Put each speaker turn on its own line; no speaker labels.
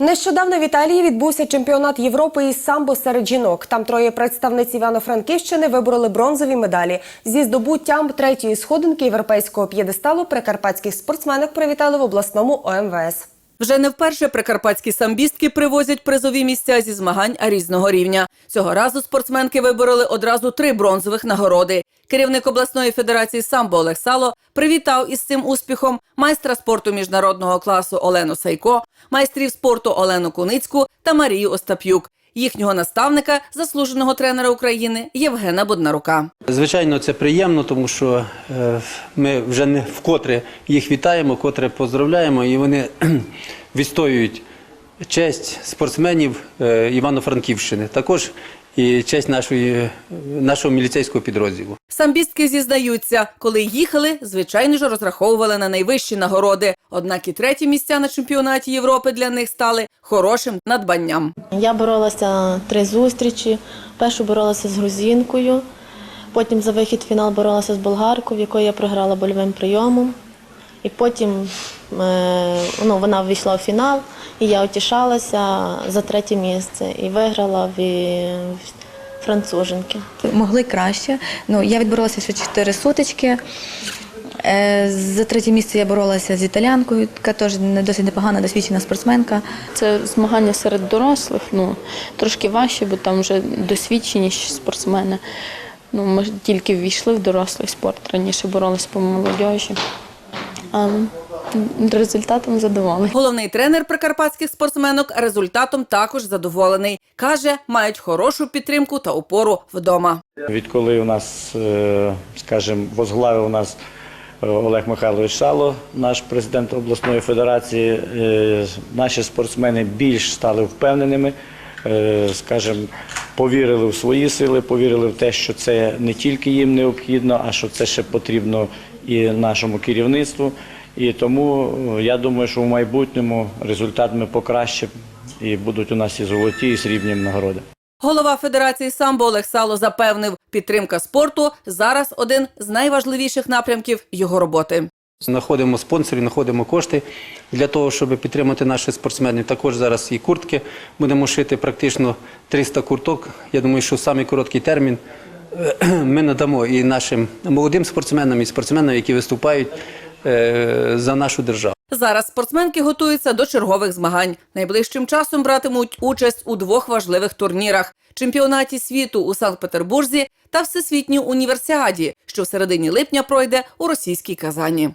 Нещодавно в Італії відбувся чемпіонат Європи із самбо серед жінок. Там троє представниць Івано-Франківщини вибороли бронзові медалі. Зі здобуттям третьої сходинки європейського п'єдесталу прикарпатських спортсменок привітали в обласному ОМВС.
Вже не вперше прикарпатські самбістки привозять призові місця зі змагань різного рівня. Цього разу спортсменки вибороли одразу три бронзових нагороди. Керівник обласної федерації самбо Олег Сало привітав із цим успіхом майстра спорту міжнародного класу Олену Сайко, майстрів спорту Олену Куницьку та Марію Остап'юк, їхнього наставника, заслуженого тренера України Євгена Боднарука.
Звичайно, це приємно, тому що е, ми вже не вкотре їх вітаємо, котре поздравляємо, і вони відстоюють честь спортсменів е, Івано-Франківщини, також і честь нашої, нашого міліцейського підрозділу.
Самбістки зізнаються, коли їхали, звичайно ж розраховували на найвищі нагороди. Однак і треті місця на чемпіонаті Європи для них стали хорошим надбанням.
Я боролася три зустрічі. Першу боролася з грузинкою, потім за вихід в фінал боролася з болгаркою, в якої я програла больовим прийомом. І потім ну, вона ввійшла в фінал, і я утішалася за третє місце і виграла в, француженки.
Могли краще. Ну, я відборолася ще чотири сутички. Е, За третє місце я боролася з італянкою, яка теж не- досить непогана, досвідчена спортсменка.
Це змагання серед дорослих, ну трошки важче, бо там вже досвідченіші спортсмени. Ну, ми тільки ввійшли в дорослий спорт. Раніше боролися по молодіжі. Результатом задоволені.
Головний тренер прикарпатських спортсменок результатом також задоволений. Каже, мають хорошу підтримку та опору вдома.
Відколи у нас, е, скажімо, возглавив нас е, Олег Михайлович Шало, наш президент обласної федерації, е, наші спортсмени більш стали впевненими, скажімо, повірили в свої сили, повірили в те, що це не тільки їм необхідно, а що це ще потрібно і нашому керівництву. І тому е, я думаю, що в майбутньому результат ми покращимо і будуть у нас і золоті, і срібні нагороди.
Голова Федерації самбо Олег Сало запевнив, підтримка спорту зараз один з найважливіших напрямків його роботи.
Знаходимо спонсорів, знаходимо кошти для того, щоб підтримати наших спортсменів. Також зараз і куртки будемо шити практично 300 курток. Я думаю, що в самий короткий термін е, ми надамо і нашим молодим спортсменам, і спортсменам, які виступають за нашу державу.
Зараз спортсменки готуються до чергових змагань. Найближчим часом братимуть участь у двох важливих турнірах: чемпіонаті світу у Санкт-Петербурзі та всесвітній універсіаді, що в середині липня пройде у російській Казані.